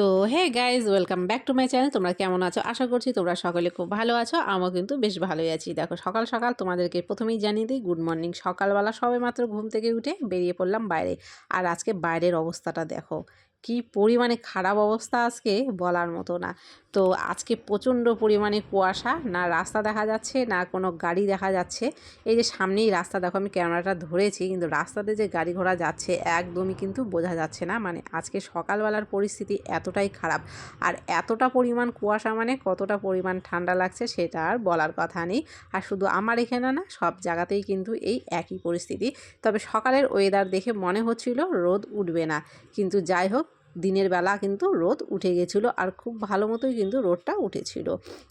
তো hey guys welcome back to my channel তোমরা কেমন আছো? আশা করছি তোমরা সকলে খুব ভালো আছো। আমিও কিন্তু বেশ ভালোই আছি। দেখো, সকাল সকাল তোমাদেরকে প্রথমেই জানিয়ে দিই গুড মর্নিং সকালবেলা সবে মাত্র ঘুম থেকে উঠে বেরিয়ে পড়লাম বাইরে। আর আজকে বাইরের অবস্থাটা দেখো। কি পরিমাণে খারাপ অবস্থা আজকে বলার মতো না। তো আজকে প্রচণ্ড পরিমাণে কুয়াশা, না রাস্তা দেখা যাচ্ছে, না কোনো গাড়ি দেখা যাচ্ছে। এই যে সামনেই রাস্তা, দেখো আমি ক্যামেরাটা ধরেছি, কিন্তু রাস্তাতে যে গাড়ি ঘোড়া যাচ্ছে একদমই কিন্তু বোঝা যাচ্ছে না। মানে আজকে সকালবেলার পরিস্থিতি এতটাই খারাপ। আর এতটা পরিমাণ কুয়াশা মানে কতটা পরিমাণ ঠান্ডা লাগছে সেটা আর বলার কথা নেই। আর শুধু আমার এখানে না, সব জায়গাতেই কিন্তু এই একই পরিস্থিতি। তবে সকালের ওয়েদার দেখে মনে হচ্ছিল রোদ উঠবে না। কিন্তু যাই হোক দিনের বেলা কিন্তু রোদ উঠে গেছিল আর খুব ভালো মতোই কিন্তু রোদটা উঠেছিল।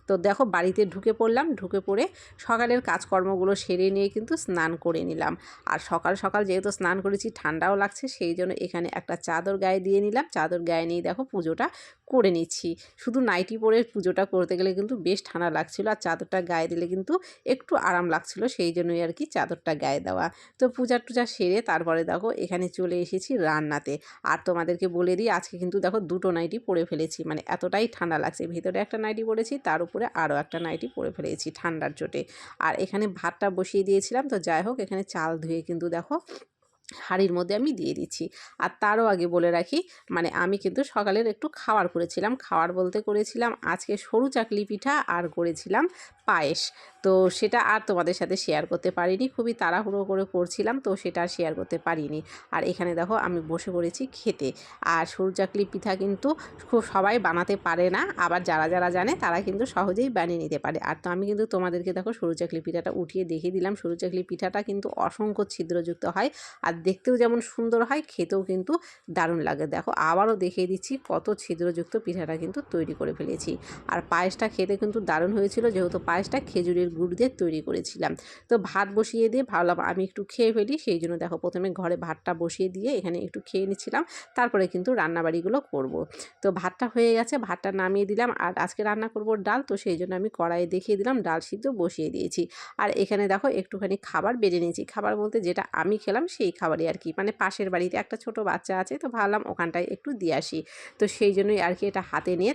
তো দেখো বাড়িতে ঢুকে পড়লাম, ঢুকে পড়ে সকালের কাজকর্মগুলো সেরে নিয়ে কিন্তু স্নান করে নিলাম। আর সকাল সকাল যেহেতু স্নান করেছি, ঠান্ডাও লাগছে, সেই জন্য এখানে একটা চাদর গায়ে দিয়ে নিলাম। চাদর গায়ে নিয়ে দেখো পুজোটা করে নিচ্ছি। শুধু নাইটি পরে পুজোটা করতে গেলে কিন্তু বেশ ঠান্ডা লাগছিল আর চাদরটা গায়ে দিলে কিন্তু একটু আরাম লাগছিল, সেই জন্যই আর কি চাদরটা গায়ে দেওয়া। তো পূজা টুজা সেরে তারপরে দেখো এখানে চলে এসেছি রান্নাতে। আর তোমাদেরকে বলে দিই আজকে কিন্তু দেখো দুটো নাইটি পরে ফেলেছি। মানে এতটাই ঠান্ডা লাগছে। ভিতরে একটা নাইটি পরেছি তার উপরে আরও একটা নাইটি পরে ফেলেছি ঠান্ডার চোটে। আর এখানে ভাতটা বসিয়ে দিয়েছিলাম, তো যাই হোক এখানে চাল ধুয়ে কিন্তু দেখো হাঁড়ির মধ্যে আমি দিয়ে দিচ্ছি। আর তারও আগে বলে রাখি মানে আমি কিন্তু সকালের একটু খাবার করেছিলাম। খাবার বলতে করেছিলাম আজকে সরু চাকলি পিঠা আর করেছিলাম পায়েস। তো সেটা আর তোমাদের সাথে শেয়ার করতে পারিনি। খুবই তাড়াহুড়ো করে করছিলাম, তো সেটা আর শেয়ার করতে পারিনি। আর এখানে দেখো আমি বসে পড়েছি খেতে। আর সরু চাকলি পিঠা কিন্তু খুব সবাই বানাতে পারে না, আবার যারা যারা জানে তারা কিন্তু সহজেই বানিয়ে নিতে পারে। আর তো আমি কিন্তু তোমাদেরকে দেখো সরু চাকলি পিঠাটা উঠিয়ে দেখিয়ে দিলাম। সরু চাকলি পিঠাটা কিন্তু অসংখ্য ছিদ্রযুক্ত হয় আর দেখতেও যেমন সুন্দর হয়, খেতেও কিন্তু দারুণ লাগে। দেখো আবারও দেখিয়ে দিচ্ছি কত ছিদ্রযুক্ত পিঠাটা কিন্তু তৈরি করে ফেলেছি। আর পায়েসটা খেতে কিন্তু দারুণ হয়েছিল, যেহেতু পায়েসটা খেজুরের গুড় দিয়ে তৈরি করেছিলাম। তো ভাত বসিয়ে দিয়ে ভাবলাম আমি একটু খেয়ে ফেলি, সেই জন্য দেখো প্রথমে ঘরে ভাতটা বসিয়ে দিয়ে এখানে একটু খেয়ে নিচ্ছিলাম, তারপরে কিন্তু রান্নাবাড়িগুলো করব। তো ভাতটা হয়ে গেছে, ভাতটা নামিয়ে দিলাম আর আজকে রান্না করব ডাল, তো সেই জন্য আমি কড়াইয়ে দেখিয়ে দিলাম, ডাল সিদ্ধ বসিয়ে দিয়েছি। আর এখানে দেখো একটুখানি খাবার বেড়ে নিয়েছি, খাবার বলতে যেটা আমি খেলাম সেই খাবারই আর কি মানে পাশের বাড়িতে একটা ছোট বাচ্চা আছে, তো ভাবলাম ওখানটায় একটু দিয়ে আসি। তো সেই জন্যই আর কি এটা হাতে নিয়ে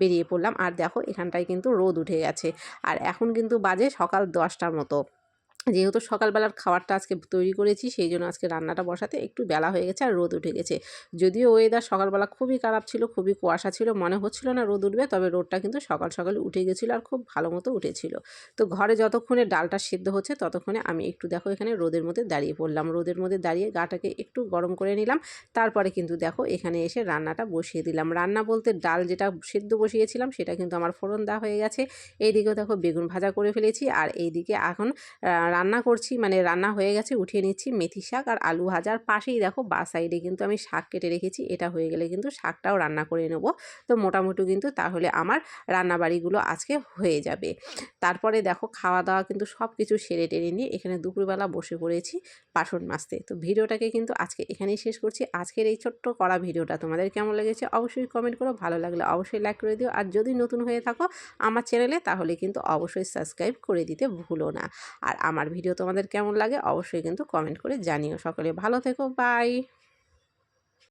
বেরিয়ে পড়লাম, আর দেখো এখানটায় কিন্তু রোদ উঠে গেছে। আর এখন কিন্তু বাজে সকাল দশটার মতো। যেহেতু সকালবেলার খাবারটা আজকে তৈরি করেছি, সেই জন্য আজকে রান্নাটা বসাতে একটু বেলা হয়ে গেছে আর রোদ উঠে গেছে। যদিও ওয়েদার সকালবেলা খুবই খারাপ ছিল, খুবই কুয়াশা ছিল, মনে হচ্ছিল না রোদ উঠবে, তবে রোদটা কিন্তু সকাল সকাল উঠে গেছিল আর খুব ভালো মতো উঠেছিল। তো ঘরে যতক্ষণে ডালটা সিদ্ধ হচ্ছে, ততক্ষণে আমি একটু দেখো এখানে রোদের মধ্যে দাঁড়িয়ে পড়লাম। রোদের মধ্যে দাঁড়িয়ে গাটাকে একটু গরম করে নিলাম, তারপরে কিন্তু দেখো এখানে এসে রান্নাটা বসিয়ে দিলাম। রান্না বলতে ডাল যেটা সিদ্ধ বসিয়েছিলাম, সেটা কিন্তু আমার ফোড়ন দেওয়া হয়ে গেছে। এইদিকেও দেখো বেগুন ভাজা করে ফেলেছি, আর এইদিকে এখন রান্না করছি মানে রান্না হয়ে গেছে, উঠিয়ে নিচ্ছি মেথি শাক আর আলু ভাজার। পাশেই দেখো বা সাইডে কিন্তু আমি শাক কেটে রেখেছি, এটা হয়ে গেলে কিন্তু শাকটাও রান্না করে নেব। তো মোটামুটি কিন্তু তাহলে আমার রান্নাবাড়িগুলো আজকে হয়ে যাবে। তারপরে দেখো খাওয়া দাওয়া কিন্তু সব কিছু সেরে টেরে নিয়ে এখানে দুপুরবেলা বসে পড়েছি বাসন মাজতে। তো ভিডিওটাকে কিন্তু আজকে এখানেই শেষ করছি। আজকের এই ছোট্ট করা ভিডিওটা তোমাদের কেমন লেগেছে অবশ্যই কমেন্ট করো, ভালো লাগলে অবশ্যই লাইক করে দিও। আর যদি নতুন হয়ে থাকো আমার চ্যানেলে তাহলে কিন্তু অবশ্যই সাবস্ক্রাইব করে দিতে ভুলো না। আর আমার ভিডিও তোমাদের কেমন লাগে অবশ্যই কিন্তু কমেন্ট করে জানিও। সকলে ভালো থেকো বাই